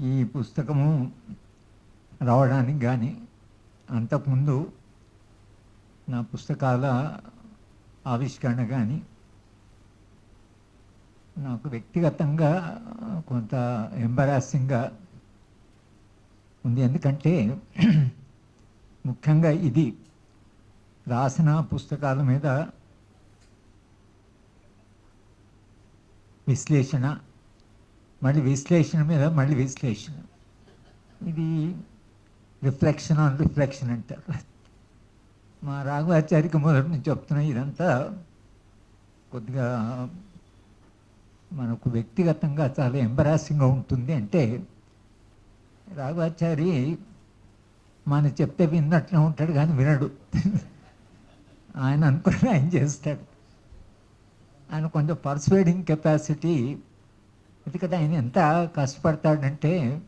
ఈ పుస్తకము రావడానికి కానీ అంతకుముందు నా పుస్తకాల ఆవిష్కరణ కానీ నాకు వ్యక్తిగతంగా కొంత ఎంబరాసింగ్గా ఉంది. ఎందుకంటే ముఖ్యంగా ఇది రాసిన పుస్తకాల మీద విశ్లేషణ మళ్ళీ విశ్లేషణ మీద మళ్ళీ విశ్లేషణ. ఇది రిఫ్లెక్షన్ ఆన్ రిఫ్లెక్షన్ అంటారు. మా రాఘవాచార్యకి మొదటి నుంచి చెప్తున్నా ఇదంతా కొద్దిగా మనకు వ్యక్తిగతంగా చాలా ఎంబరాసింగ్గా ఉంటుంది అంటే రాఘవాచారి మన చెప్తే విన్నట్లే ఉంటాడు కానీ వినడు. ఆయన అనుకుని ఆయన చేస్తాడు. ఆయన కొంచెం పర్సువేడింగ్ కెపాసిటీ ఎందుకంటే ఆయన ఎంత కష్టపడతాడంటే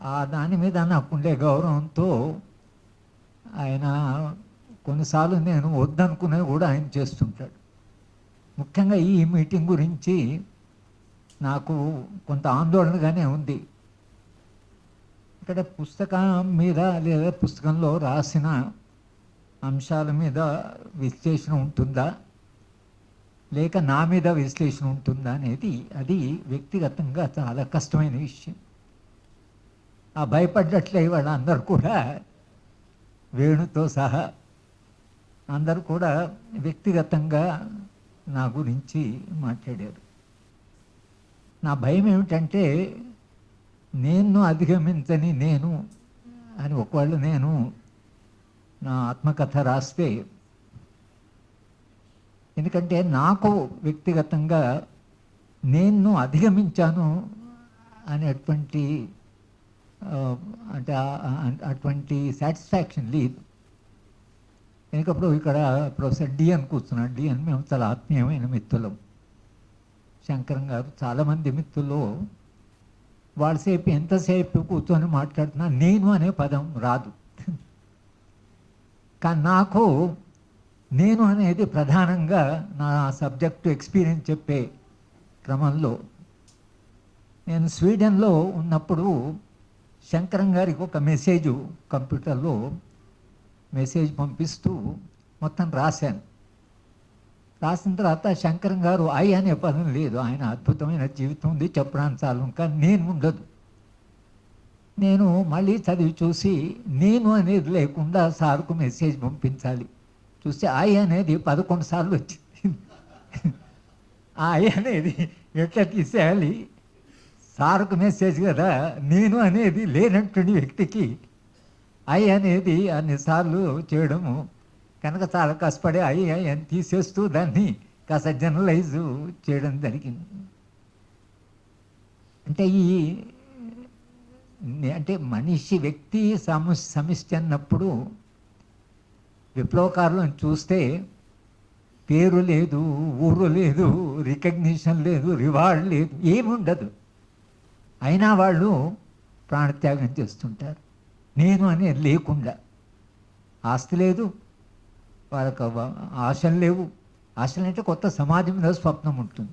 ఆ దాని మీద నాకుండే గౌరవంతో ఆయన కొన్నిసార్లు నేను వద్దనుకునే కూడా ఆయన చేస్తుంటాడు. ముఖ్యంగా ఈ మీటింగ్ గురించి నాకు కొంత ఆందోళనగానే ఉంది. ఇక్కడ పుస్తకం మీద లేదా పుస్తకంలో రాసిన అంశాల మీద విశ్లేషణ ఉంటుందా? లేక నా మీద విశ్లేషణ ఉంటుందా అనేది అది వ్యక్తిగతంగా చాలా కష్టమైన విషయం. ఆ భయపడ్డట్లే వాళ్ళందరూ కూడా వేణుతో సహా అందరూ కూడా వ్యక్తిగతంగా నా గురించి మాట్లాడారు. నా భయం ఏమిటంటే నేను అధిగమించని నేను అని ఒకవేళ నేను నా ఆత్మకథ రాస్తే ఎందుకంటే నాకు వ్యక్తిగతంగా నేను అధిగమించాను అనేటువంటి అంటే అటువంటి సాటిస్ఫాక్షన్ లేదు. ఎందుకప్పుడు ఇక్కడ ప్రొఫెసర్ డిఎన్ కూర్చున్నాడు. డిఎన్ మేము చాలా ఆత్మీయమైన మిత్రులం. శంకరం గారు చాలామంది మిత్రులు. వాళ్ళసేపు ఎంతసేపు కూర్చొని మాట్లాడుతున్నా నేను అనే పదం రాదు. కానీ నాకు నేను అనేది ప్రధానంగా నా సబ్జెక్టు ఎక్స్పీరియన్స్ చెప్పే క్రమంలో. నేను స్వీడన్లో ఉన్నప్పుడు శంకరం గారికి ఒక మెసేజ్ కంప్యూటర్లో మెసేజ్ పంపిస్తూ మొత్తం రాశాను. రాసిన తర్వాత శంకరం గారు ఐ అనే పదం లేదు ఆయన అద్భుతమైన జీవితం ఉంది చెప్పడానికి చాలు కానీ నేను ఉండదు. నేను మళ్ళీ చదివి చూసి నేను అనేది లేకుండా సార్కు మెసేజ్ పంపించాలి. చూస్తే ఐ అనేది పదకొండు సార్లు వచ్చింది. ఆ ఐ అనేది ఎట్లా తీసేయాలి? సార్కు మెసేజ్ కదా నేను అనేది లేనటువంటి వ్యక్తికి ఐ అనేది అన్నిసార్లు చేయడము. కనుక చాలా కష్టపడి ఐ ఐ అని తీసేస్తూ దాన్ని కాస్త జనరలైజ్ చేయడం జరిగింది. అంటే ఈ అంటే మనిషి వ్యక్తి సమ సమిష్టి అన్నప్పుడు విప్లవకారులను చూస్తే పేరు లేదు ఊరు లేదు రికగ్నిషన్ లేదు రివార్డ్ లేదు ఏముండదు. ఉండదు అయినా వాళ్ళు ప్రాణత్యాగం చేస్తుంటారు. నేను అనేది లేకుండా. ఆస్తి లేదు వాళ్ళకు ఆశలు లేవు. ఆశలు అంటే కొత్త సమాజం మీద స్వప్నం ఉంటుంది.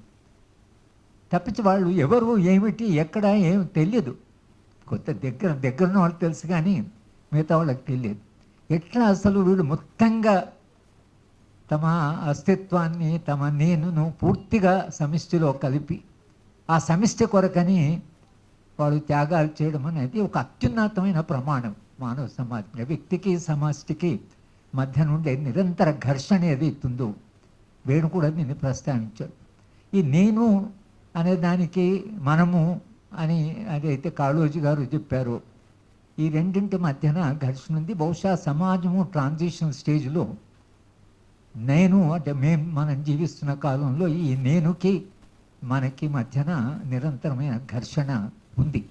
తప్పించి వాళ్ళు ఎవరు ఏమిటి ఎక్కడ ఏమి తెలియదు. కొత్త దగ్గర దగ్గర ఉన్న వాళ్ళకి తెలుసు కానీ మిగతా వాళ్ళకి తెలియదు. ఎట్లా అసలు వీళ్ళు మొత్తంగా తమ అస్తిత్వాన్ని తమ నేనును పూర్తిగా సమిష్టిలో కలిపి ఆ సమిష్టి కొరకని వాడు త్యాగాలు చేయడం అనేది ఒక అత్యున్నతమైన ప్రమాణం మానవ సమాజం. వ్యక్తికి సమష్టికి మధ్య నుండే నిరంతర ఘర్షణ ఏదైతుందో వేణు కూడా దీన్ని ప్రస్తావించాడు. ఈ నేను అనే దానికి మనము అని అదైతే కాళోజీ గారు చెప్పారు ఈ రెండింటి మధ్యన ఘర్షణ ఉంది బహుశా సమాజము ట్రాన్సిషన్ స్టేజ్లో నేను అంటే మేము మనం జీవిస్తున్న కాలంలో ఈ నేనుకి మనకి మధ్యన నిరంతరమైన ఘర్షణ ఉంది.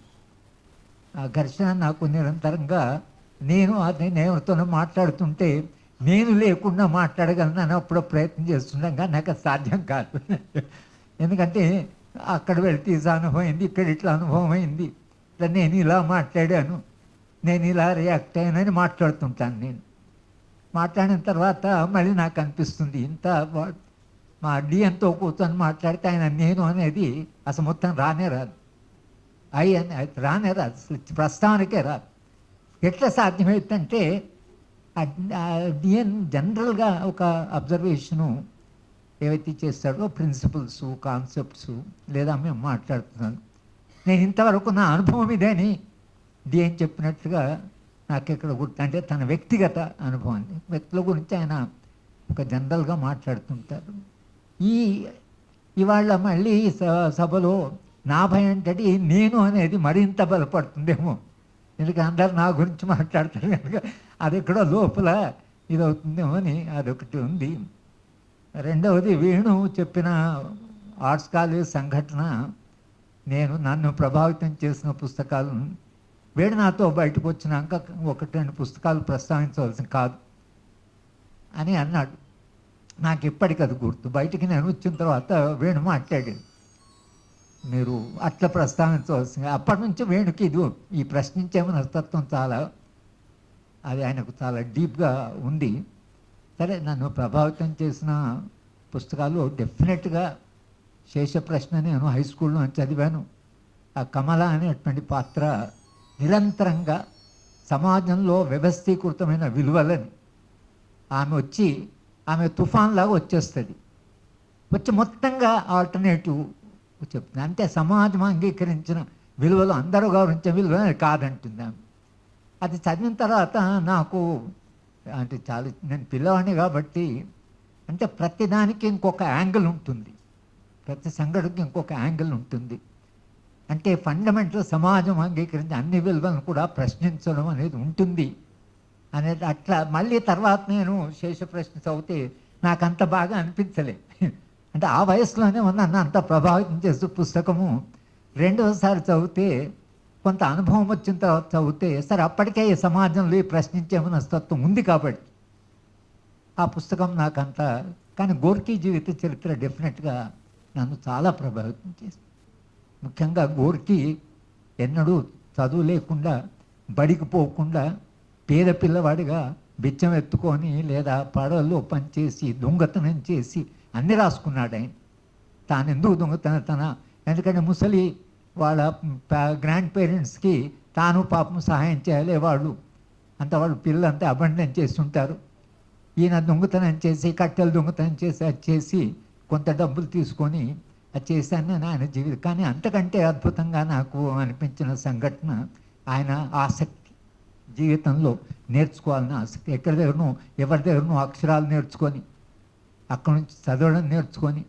ఆ ఘర్షణ నాకు నిరంతరంగా నేను అది నేనుతో మాట్లాడుతుంటే నేను లేకుండా మాట్లాడగలను అప్పుడు ప్రయత్నం చేస్తున్నాం కానీ నాకు సాధ్యం కాదు. ఎందుకంటే అక్కడ వెళ్తే ఇది అనుభవం అయింది ఇక్కడ ఇట్లా అనుభవం అయింది. నేను ఇలా మాట్లాడాను. నేను ఇలా రియాక్ట్ అయ్యానని మాట్లాడుతుంటాను నేను. మాట్లాడిన తర్వాత మళ్ళీ నాకు అనిపిస్తుంది ఇంత మా డిఎన్తో కూర్చొని మాట్లాడితే ఆయన నేను అనేది అసలు మొత్తం రానే రాదు. ఐ అని రానే రాదు అసలు ప్రస్తావనకే రాదు. ఎట్లా సాధ్యమవుతుందంటే డిఎన్ జనరల్గా ఒక అబ్జర్వేషను ఏవైతే చేస్తాడో ప్రిన్సిపల్స్ కాన్సెప్ట్స్ లేదా మేము మాట్లాడుతున్నాను. నేను ఇంతవరకు నా అనుభవం ఇదేని దేని చెప్పినట్లుగా నాకు ఇక్కడ గుర్తు అంటే తన వ్యక్తిగత అనుభవాన్ని వ్యక్తుల గురించి ఆయన ఒక జనరల్గా మాట్లాడుతుంటారు. ఈ ఇవాళ మళ్ళీ స- సభలో నా భయం ఏంటంటే నేను అనేది మరింత బలపడుతుందేమో. ఎందుకంటే అందరు నా గురించి మాట్లాడతారు కనుక అది ఎక్కడో లోపల ఇది అవుతుందేమో అని అదొకటి ఉంది. రెండవది వేణు చెప్పిన ఆర్ట్స్ కాలేజ్ సంఘటన నేను నన్ను ప్రభావితం చేసిన పుస్తకాలను వేణు నాతో బయటకు వచ్చినాక ఒకటి రెండు పుస్తకాలు ప్రస్తావించవలసిన కాదు అని అన్నాడు. నాకు ఇప్పటికి అది గుర్తు. బయటికి నేను వచ్చిన తర్వాత వేణు మాట్లాడాడు. మీరు అట్లా ప్రస్తావించవలసింది. అప్పటి నుంచి వేణుకి ఇది ఈ ప్రశ్నించే మనస్తత్వం చాలా అది ఆయనకు చాలా డీప్గా ఉంది. సరే నన్ను ప్రభావితం చేసిన పుస్తకాలు డెఫినెట్గా శేష ప్రశ్న నేను హై స్కూల్లో చదివాను. ఆ కమల అనేటువంటి పాత్ర నిరంతరంగా సమాజంలో వ్యవస్థీకృతమైన విలువలని ఆమె వచ్చి ఆమె తుఫాన్లాగా వచ్చేస్తుంది. వచ్చి మొత్తంగా ఆల్టర్నేటివ్ చెప్తుంది. అంటే సమాజం అంగీకరించిన విలువలు అందరూ గౌరవించే విలువ కాదంటుంది ఆమె. అది చదివిన తర్వాత నాకు అంటే చాలా నేను పిల్లవాడిని కాబట్టి అంటే ప్రతిదానికి ఇంకొక యాంగిల్ ఉంటుంది. ప్రతి సంఘటనకి ఇంకొక యాంగిల్ ఉంటుంది. అంటే ఫండమెంటల్ సమాజం అంగీకరించి అన్ని విలువలను కూడా ప్రశ్నించడం అనేది ఉంటుంది. అనేది అట్లా మళ్ళీ తర్వాత నేను శేష ప్రశ్న చదివితే నాకు అంత బాగా అనిపించలే. అంటే ఆ వయసులోనే నన్ను అంత ప్రభావితం చేస్తూ పుస్తకము. రెండవసారి చదివితే కొంత అనుభవం వచ్చిన తర్వాత చదివితే సరే అప్పటికే ఈ సమాజంలో ఈ ప్రశ్నించే మనస్తత్వం ఉంది కాబట్టి. ఆ పుస్తకం నాకు అంత కానీ గోర్కీ జీవిత చరిత్ర డెఫినెట్గా నన్ను చాలా ప్రభావితం చేసింది. ముఖ్యంగా గోర్కీ ఎన్నడూ చదువు లేకుండా బడికి పోకుండా పేద పిల్లవాడిగా బిచ్చం ఎత్తుకొని లేదా పడవల్లో పనిచేసి దొంగతనం చేసి అన్నీ రాసుకున్నాడు ఆయన. తాను ఎందుకు దొంగతన తన? ఎందుకంటే ముసలి వాళ్ళ గ్రాండ్ పేరెంట్స్కి తాను పాపం సహాయం చేయాలి వాళ్ళు. అంత వాళ్ళు పిల్లలంతా అబండన్ చేస్తుంటారు. ఈయన దొంగతనం చేసి కట్టెలు దొంగతనం చేసి అది చేసి కొంత డబ్బులు తీసుకొని అది చేశాను ఆయన జీవితం. కానీ అంతకంటే అద్భుతంగా నాకు అనిపించిన సంఘటన ఆయన ఆసక్తి జీవితంలో నేర్చుకోవాలని ఆసక్తి. ఎక్కడి దగ్గరనో ఎవరి దగ్గరనో అక్షరాలు నేర్చుకొని అక్కడి నుంచి చదవడం నేర్చుకొని.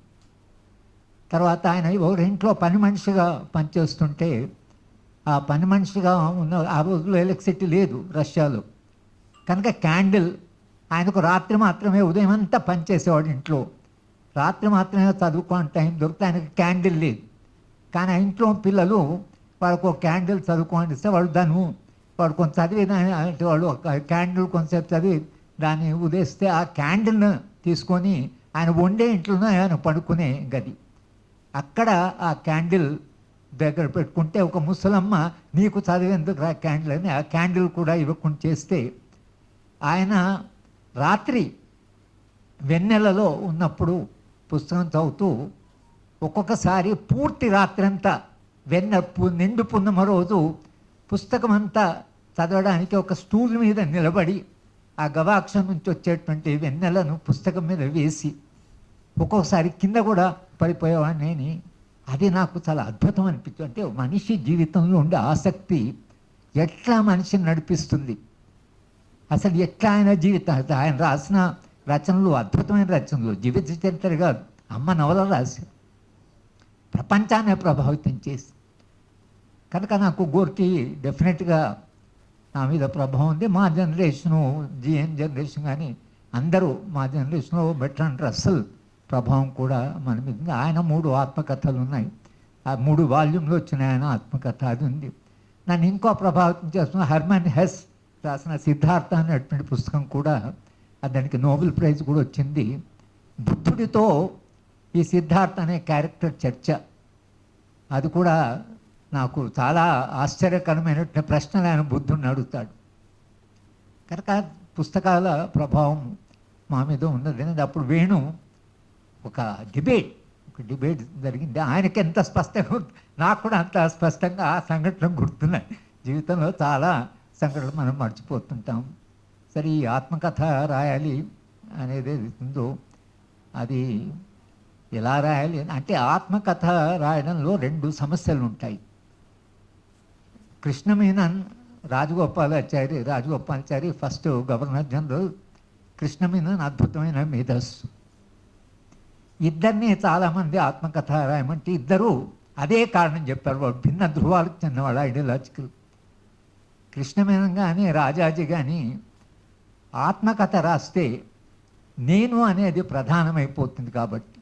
తర్వాత ఆయన ఇంట్లో పని మనిషిగా పనిచేస్తుంటే ఆ పని మనిషిగా ఉన్న ఆ రోజుల్లో ఎలక్ట్రిసిటీ లేదు రష్యాలో. కనుక క్యాండిల్ ఆయనకు రాత్రి మాత్రమే ఉదయం అంతా పనిచేసేవాడు ఇంట్లో. రాత్రి మాత్రమే చదువుకోని టైం దొరికితే ఆయనకి క్యాండిల్ లేదు. కానీ ఆ ఇంట్లో పిల్లలు వాళ్ళకు ఒక క్యాండిల్ చదువుకోని ఇస్తే వాడు దాన్ని వాడు కొంత చదివి అంటే వాళ్ళు క్యాండిల్ కొంతసేపు చదివి దాన్ని ఉదేస్తే ఆ క్యాండిల్ను తీసుకొని ఆయన వండే ఇంట్లోనే ఆయన పడుకునే గది. అక్కడ ఆ క్యాండిల్ దగ్గర పెట్టుకుంటే ఒక ముసలమ్మ నీకు చదివేందుకు రా క్యాండిల్ అని ఆ క్యాండిల్ కూడా ఇవ్వకుండా చేస్తే ఆయన రాత్రి వెన్నెలలో ఉన్నప్పుడు పుస్తకం చదువుతూ ఒక్కొక్కసారి పూర్తి రాత్రంతా వెన్న నిండు పున్నమ రోజు పుస్తకం అంతా చదవడానికి ఒక స్టూల్ మీద నిలబడి ఆ గవాక్షం నుంచి వచ్చేటువంటి వెన్నెలను పుస్తకం మీద వేసి ఒక్కొక్కసారి కింద కూడా పడిపోయేవాడిని అని అది నాకు చాలా అద్భుతం అనిపించింది. అంటే మనిషి జీవితంలో ఉండే ఆసక్తి ఎట్లా మనిషిని నడిపిస్తుంది? అసలు ఎట్లా ఆయన జీవితం ఆయన రాసిన రచనలు అద్భుతమైన రచనలు జీవిత చరిత్రగా అమ్మ నవల రాశారు ప్రపంచాన్ని ప్రభావితం చేసి. కనుక నాకు గోర్కి డెఫినెట్గా నా మీద ప్రభావం ఉంది. మా జనరేషను జిఎన్ జనరేషన్ కానీ అందరూ మా జనరేషన్లో బెట్రాన్ రస్సల్ ప్రభావం కూడా మన మీద ఉంది. ఆయన మూడు ఆత్మకథలు ఉన్నాయి. ఆ మూడు వాల్యూమ్లో వచ్చిన ఆయన ఆత్మకథ అది ఉంది. నన్ను ఇంకో ప్రభావితం చేస్తున్న హర్మన్ హెస్ రాసిన సిద్ధార్థ అనేటువంటి పుస్తకం కూడా దానికి నోబెల్ ప్రైజ్ కూడా వచ్చింది. బుద్ధుడితో ఈ సిద్ధార్థ అనే క్యారెక్టర్ చర్చ. అది కూడా నాకు చాలా ఆశ్చర్యకరమైనటువంటి ప్రశ్నలు ఆయన బుద్ధుడిని అడుగుతాడు. కనుక పుస్తకాల ప్రభావం మా మీద ఉన్నది. అనేది అప్పుడు వేణు ఒక డిబేట్ ఒక డిబేట్ జరిగింది. ఆయనకి ఎంత స్పష్టంగా నాకు కూడా అంత స్పష్టంగా ఆ సంఘటన గుర్తున్నాయి. జీవితంలో చాలా సంఘటనలు మనం మర్చిపోతుంటాం. సరే ఈ ఆత్మకథ రాయాలి అనేది ఉందో అది ఎలా రాయాలి? అంటే ఆత్మకథ రాయడంలో రెండు సమస్యలు ఉంటాయి Krishna Menon Rajagopalachari Rajagopalachari first governor general Krishna Menon అద్భుతమైన మేధస్సు ఇద్దరిని చాలామంది ఆత్మకథ రాయమంటే ఇద్దరు అదే కారణం చెప్పారు. వాడు భిన్న ధృవాలకు చెందినవాడు ఐడియలాజికల్. కృష్ణమేనం కానీ రాజాజీ కానీ ఆత్మకథ రాస్తే నేను అనేది ప్రధానమైపోతుంది కాబట్టి.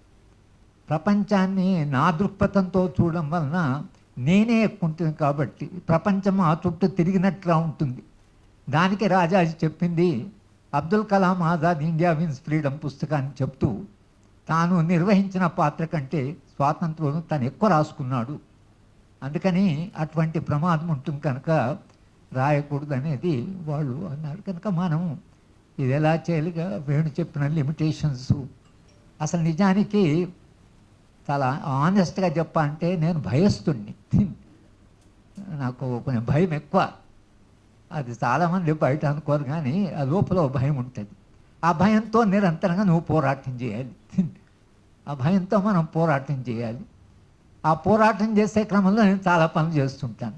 ప్రపంచాన్ని నా దృక్పథంతో చూడడం వలన నేనే ఎక్కువ ఉంటుంది కాబట్టి ప్రపంచం ఆ చుట్టూ తిరిగినట్లా ఉంటుంది. దానికి రాజాజీ చెప్పింది Abdul Kalam Azad India wins freedom పుస్తకాన్ని చెప్తూ తాను నిర్వహించిన పాత్ర కంటే స్వాతంత్రం తను ఎక్కువ రాసుకున్నాడు. అందుకని అటువంటి ప్రమాదం ఉంటుంది కనుక రాయకూడదు అనేది వాళ్ళు అన్నారు. కనుక మనం ఇది ఎలా చేయాలిగా? వేణు చెప్పిన లిమిటేషన్స్ అసలు నిజానికి చాలా ఆనెస్ట్గా చెప్పాలంటే నేను భయస్తుణ్ణి. నాకు కొంచెం భయం ఎక్కువ. అది చాలామంది బయట అనుకోరు కానీ ఆ లోపల భయం ఉంటుంది. ఆ భయంతో నిరంతరంగా నువ్వు పోరాటం చేయాలి. ఆ భయంతో మనం పోరాటం చేయాలి. ఆ పోరాటం చేసే క్రమంలో నేను చాలా పనులు చేస్తుంటాను.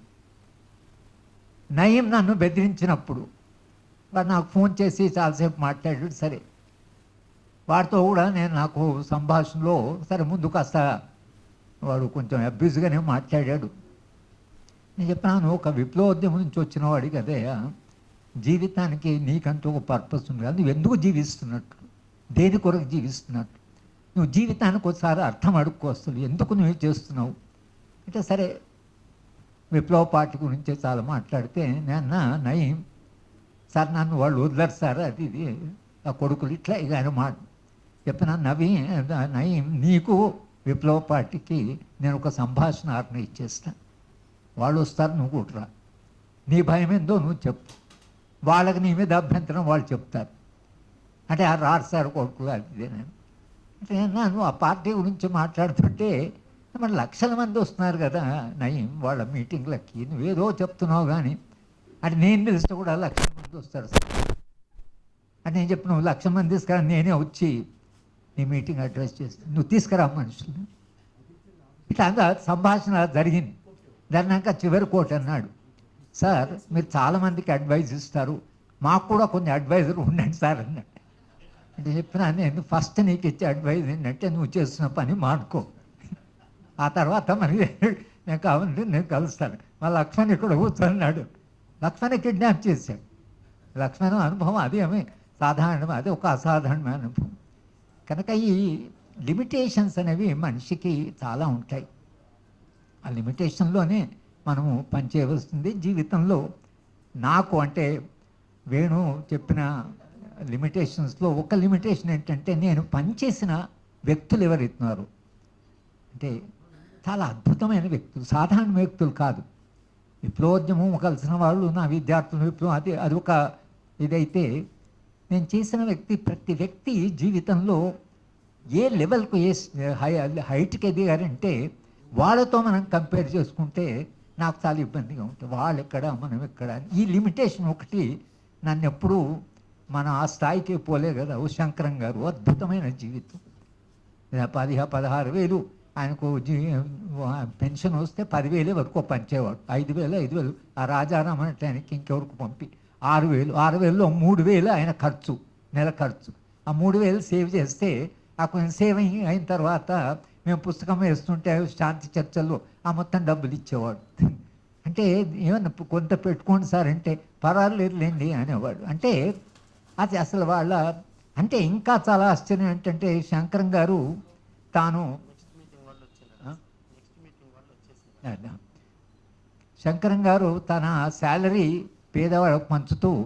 నయం నన్ను బెదిరించినప్పుడు వాడు నాకు ఫోన్ చేసి చాలాసేపు మాట్లాడాడు. సరే వాడితో కూడా నేను నాకు సంభాషణలో సరే ముందు కాస్త వాడు కొంచెం అబ్యూజ్గానే మాట్లాడాడు. నేను చెప్పాను ఒక విప్లవోద్యమం నుంచి వచ్చిన వాడి కదే జీవితానికి నీకంటూ ఒక పర్పస్ ఉంది. కదా నువ్వు ఎందుకు జీవిస్తున్నట్టు? దేని కొరకు జీవిస్తున్నట్టు? నువ్వు జీవితానికి ఒకసారి అర్థం అడుక్కోస్తుంది ఎందుకు నువ్వు చేస్తున్నావు? అంటే సరే విప్లవ పార్టీ గురించి చాలా మాట్లాడితే నేను నయీం సార్ నన్ను వాళ్ళు వదిలేరు సార్ అది ఇది. ఆ కొడుకులు ఇట్లా ఇక ఆయన మాట చెప్పిన నవీ నయీం నీకు విప్లవ పార్టీకి నేను ఒక సంభాషణ ఆజ్ఞ ఇచ్చేస్తాను వాళ్ళు వస్తారు నువ్వు కూడా నీ భయం ఏందో నువ్వు చెప్పు. వాళ్ళకి నీ మీద అభ్యంతరం వాళ్ళు చెప్తారు. అంటే ఆ రారు సార్ కొడుకులు అది నేను. అంటే నేను ఆ పార్టీ గురించి మాట్లాడుతుంటే మరి లక్షల మంది వస్తున్నారు కదా నయం వాళ్ళ మీటింగ్లకి. నువ్వేదో చెప్తున్నావు కానీ అంటే నేను పిలిస్తే కూడా లక్షల మంది వస్తారు సార్. అని నేను చెప్పిన నువ్వు లక్ష మంది తీసుకురా నేనే వచ్చి నీ మీటింగ్ అడ్రస్ చేస్తాను. నువ్వు తీసుకురా మనుషులు ఇట్లా అంతా సంభాషణ జరిగింది. దాన్నాక చివరి కోట అన్నాడు సార్ మీరు చాలామందికి అడ్వైజ్ ఇస్తారు. మాకు కూడా కొన్ని అడ్వైజర్ ఉండండి సార్ అన్నాడు. అంటే చెప్పినా నేను ఫస్ట్ నీకు ఇచ్చే అడ్వైజ్ ఏంటంటే నువ్వు చేస్తున్న పని మానుకో. ఆ తర్వాత మరి నేను కావాలంటే నేను కలుస్తాను. మా లక్ష్మణ్ ఇక్కడ కూర్చున్నాడు లక్ష్మణ్ కిడ్నాప్ చేశాడు. లక్ష్మణ్ అనుభవం అదేమి సాధారణం అది ఒక అసాధారణమైన అనుభవం. కనుక ఈ లిమిటేషన్స్ అనేవి మనిషికి చాలా ఉంటాయి. ఆ లిమిటేషన్లోనే మనము పనిచేయవలసింది. జీవితంలో నాకు అంటే వేణు చెప్పిన లిమిటేషన్స్లో ఒక లిమిటేషన్ ఏంటంటే నేను పనిచేసిన వ్యక్తులు ఎవరైతున్నారు అంటే చాలా అద్భుతమైన వ్యక్తులు సాధారణ వ్యక్తులు కాదు. విప్లవోద్యమం కలిసిన వాళ్ళు నా విద్యార్థులు విప్లవం. అది అది ఒక ఇదైతే నేను చేసిన వ్యక్తి ప్రతి వ్యక్తి జీవితంలో ఏ లెవెల్కు ఏ హై హైట్కి ఎదిగారంటే వాళ్ళతో మనం కంపేర్ చేసుకుంటే నాకు చాలా ఇబ్బందిగా ఉంటుంది. వాళ్ళు ఎక్కడ మనం ఎక్కడ ఈ లిమిటేషన్ ఒకటి నన్ను ఎప్పుడూ మనం ఆ స్థాయికి పోలే కదా ఓ శంకరం గారు. అద్భుతమైన జీవితం. ఇలా పదహారు వేలు ఆయనకు జీ పెన్షన్ వస్తే పదివేలే వరకు పంచేవాడు. ఐదు వేలు ఐదు వేలు ఆ రాజారాం అంటే ఆయనకి ఇంకెవరికి పంపి? ఆరు వేలు ఆరు వేలలో మూడు వేలు ఆయన ఖర్చు నెల ఖర్చు. ఆ మూడు వేలు సేవ్ చేస్తే ఆ కొంచెం సేవ్ అయి- అయిన తర్వాత మేము పుస్తకం వేస్తుంటే శాంతి చర్చల్లో ఆ మొత్తం డబ్బులు ఇచ్చేవాడు. అంటే ఏమన్నా కొంత పెట్టుకోండి సార్ అంటే పర్వాలేదులేండి అనేవాడు. అంటే అది అసలు వాళ్ళ అంటే ఇంకా చాలా ఆశ్చర్యం ఏంటంటే శంకరం గారు తాను శంకరం గారు తన శాలరీ పేదవాళ్ళకు పంచుతూ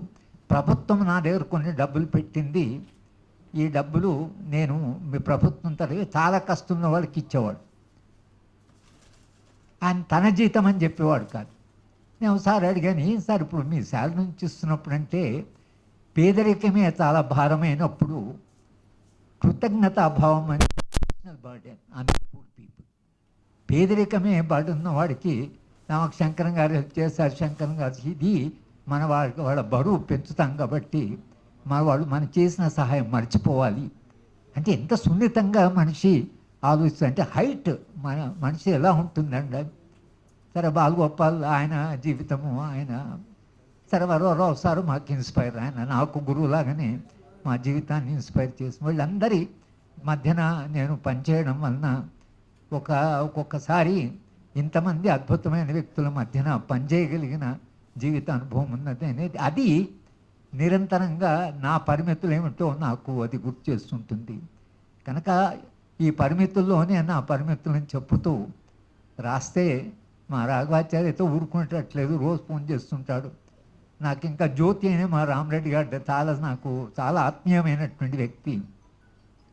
ప్రభుత్వం నా దగ్గర కొన్ని డబ్బులు పెట్టింది. ఈ డబ్బులు నేను మీ ప్రభుత్వం తరఫు చాలా కష్టం ఉన్న వాళ్ళకి ఇచ్చేవాడు. ఆయన తన జీతం అని చెప్పేవాడు కాదు. నేను ఒకసారి అడిగాను ఏం సార్ ఇప్పుడు మీ శాలరీ నుంచి ఇస్తున్నప్పుడు అంటే పేదరికమే చాలా భారమైనప్పుడు కృతజ్ఞతాభావం అని బర్డెన్ అని పేదరికమే పడున్న వాడికి నాకు శంకరం గారు హెల్ప్ చేశారు శంకరం గారు. ఇది మన వాళ్ళకి వాళ్ళ బరువు పెంచుతాం కాబట్టి మన వాళ్ళు మనం చేసిన సహాయం మర్చిపోవాలి. అంటే ఎంత సున్నితంగా మనిషి ఆలోచిస్తుంది అంటే హైట్ మన మనిషి ఎలా ఉంటుందండి? సరే బాలగోపాల్ ఆయన జీవితము ఆయన సరే వరవరావు సారు మాకు ఇన్స్పైర్ ఆయన. నాకు గురువులాగానే మా జీవితాన్ని ఇన్స్పైర్ చేసిన వాళ్ళందరి మధ్యన నేను పనిచేయడం వలన ఒక ఒక్కొక్కసారి ఇంతమంది అద్భుతమైన వ్యక్తుల మధ్యన పనిచేయగలిగిన జీవిత అనుభవం ఉన్నది అనేది అది నిరంతరంగా నా పరిమితులు ఏమిటో నాకు అది గుర్తు చేస్తుంటుంది. కనుక ఈ పరిమితుల్లోనే నా పరిమితులను చెప్పుతూ రాస్తే మా రాఘవాచార్యతో ఊరుకునేటట్లేదు రోజు ఫోన్ చేస్తుంటాడు. నాకు ఇంకా జ్యోతి అనే మా రామరెడ్డి గారు చాలా నాకు చాలా ఆత్మీయమైనటువంటి వ్యక్తి.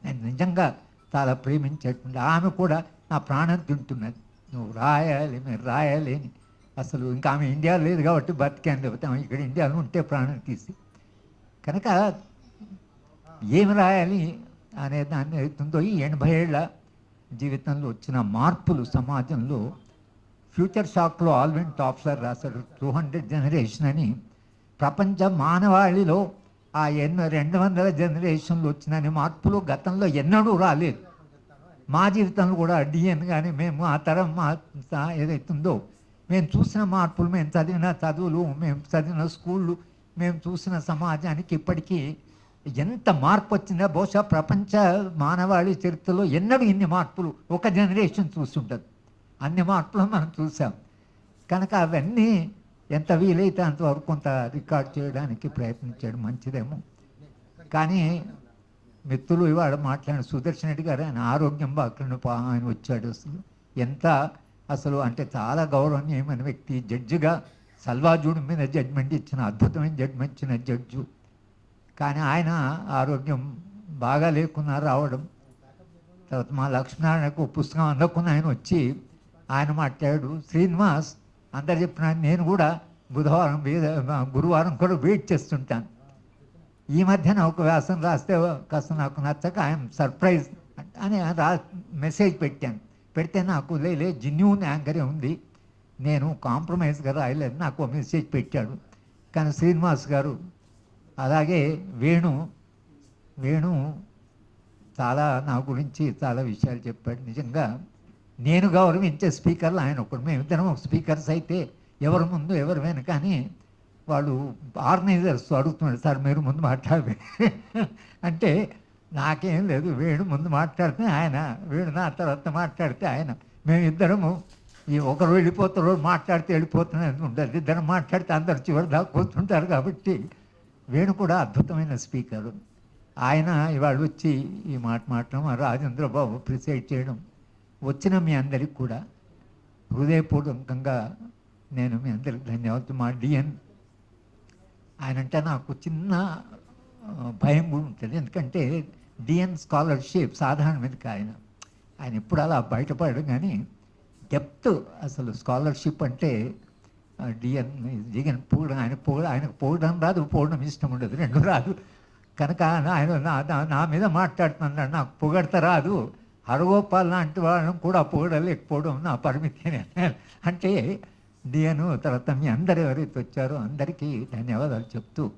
నేను నిజంగా చాలా ప్రేమించేటువంటి ఆమె కూడా నా ప్రాణం తింటున్నది. నువ్వు రాయాలి మీరు అసలు ఇంకా ఆమె ఇండియా లేదు కాబట్టి బతికాను లేకపోతే ఆమె ఇక్కడ ఇండియాలో ఉంటే ప్రాణం తీసి. కనుక ఏమి రాయాలి అనే దాన్ని అవుతుందో ఈ ఎనభై ఏళ్ళ జీవితంలో వచ్చిన మార్పులు సమాజంలో ఫ్యూచర్ షాక్లో ఆల్విన్ టాప్సర్ రాశాడు టూ హండ్రెడ్ జనరేషన్ అని. ప్రపంచ మానవాళిలో ఆ ఎన్నో రెండు వందల జనరేషన్లు వచ్చిన మార్పులు గతంలో ఎన్నడూ రాలేదు. మా జీవితంలో కూడా డిఎన్ కానీ మేము ఆ తరం మా ఏదైతుందో మేము చూసిన మార్పులు మేము చదివిన చదువులు మేము చదివిన స్కూళ్ళు మేము చూసిన సమాజానికి ఇప్పటికీ ఎంత మార్పు వచ్చిందో బహుశా ప్రపంచ మానవాళి చరిత్రలో ఎన్నడూ ఇన్ని మార్పులు ఒక జనరేషన్ చూస్తుంటుంది అన్ని మార్పులు మనం చూసాం. కనుక అవన్నీ ఎంత వీలైతే అంతవరకు కొంత రికార్డ్ చేయడానికి ప్రయత్నించాడు. మంచిదేమో. కానీ మిత్రులు ఇవాడు మాట్లాడిన సుదర్శన్ రెడ్డి గారు ఆయన ఆరోగ్యం బాగుండు పా ఆయన వచ్చాడు అసలు. ఎంత అసలు అంటే చాలా గౌరవనీయమైన వ్యక్తి జడ్జిగా సల్వాజుడి మీద జడ్జిమెంట్ ఇచ్చిన అద్భుతమైన జడ్జిమెంట్ ఇచ్చిన జడ్జు. కానీ ఆయన ఆరోగ్యం బాగా లేకున్నా రావడం తర్వాత మా లక్ష్మీనారాయణకు పుస్తకం అందకుండా ఆయన వచ్చి ఆయన మాట్లాడు శ్రీనివాస్ అందరు చెప్పిన నేను కూడా బుధవారం గురువారం కూడా వెయిట్ చేస్తుంటాను. ఈ మధ్యన ఒక వ్యాసం రాస్తే కాస్త నాకు నచ్చక ఐఎమ్ సర్ప్రైజ్ అని రా మెసేజ్ పెట్టాను. పెడితే నాకు లేలే జెన్యూన్ యాంకరే ఉంది. నేను కాంప్రమైజ్గా రాయలేదు నాకు మెసేజ్ పెట్టాడు. కానీ శ్రీనివాస్ గారు అలాగే వేణు వేణు చాలా నా గురించి చాలా విషయాలు చెప్పాడు. నిజంగా నేను గౌరవించే స్పీకర్లు ఆయన ఒకడు. మేమిద్దరం స్పీకర్స్ అయితే ఎవరు ముందు ఎవరు వెనక అని వాళ్ళు ఆర్గనైజర్స్ అడుగుతున్నాడు సార్ మీరు ముందు మాట్లాడదు అంటే నాకేం లేదు వేణు ముందు మాట్లాడితే ఆయన వీడు నా తర్వాత మాట్లాడితే ఆయన. మేమిద్దరము ఈ ఒకరు వెళ్ళిపోతారు మాట్లాడితే వెళ్ళిపోతున్నది ఉండదు. ఇద్దరు మాట్లాడితే అందరు చివరి దాకా కూర్చుంటారు కాబట్టి వేణు కూడా అద్భుతమైన స్పీకరు. ఆయన ఇవాళ వచ్చి ఈ మాట మాట్లాడడం రాజేంద్రబాబు రాజేంద్ర బాబు ప్రిసైడ్ చేయడం వచ్చిన మీ అందరికి కూడా హృదయపూర్వకంగా నేను మీ అందరికి ధన్యవాదాలు. మా డిఎన్ ఆయన అంటే నాకు చిన్న భయం కూడా ఉంటుంది. ఎందుకంటే డిఎన్ స్కాలర్షిప్ సాధారణమైనది కాదు ఆయన? ఆయన ఎప్పుడు అలా బయటపడడం కానీ డెప్త్ అసలు స్కాలర్షిప్ అంటే డిఎన్ డిఎన్ పోవడం ఆయన పోవడం ఆయనకు పోవడం రాదు పోవడం ఇష్టం ఉండదు రెండు రాదు. కనుక ఆయన నా నా- నా మీద మాట్లాడుతున్నాడు నాకు పొగడత రాదు. హరగోపాల్ లాంటి వాళ్ళని కూడా పొగడలేకపోవడం నా పరిమితి. అంటే నేను తర్వాత మీ అందరు ఎవరైతే వచ్చారో. అందరికీ ధన్యవాదాలు చెప్తూ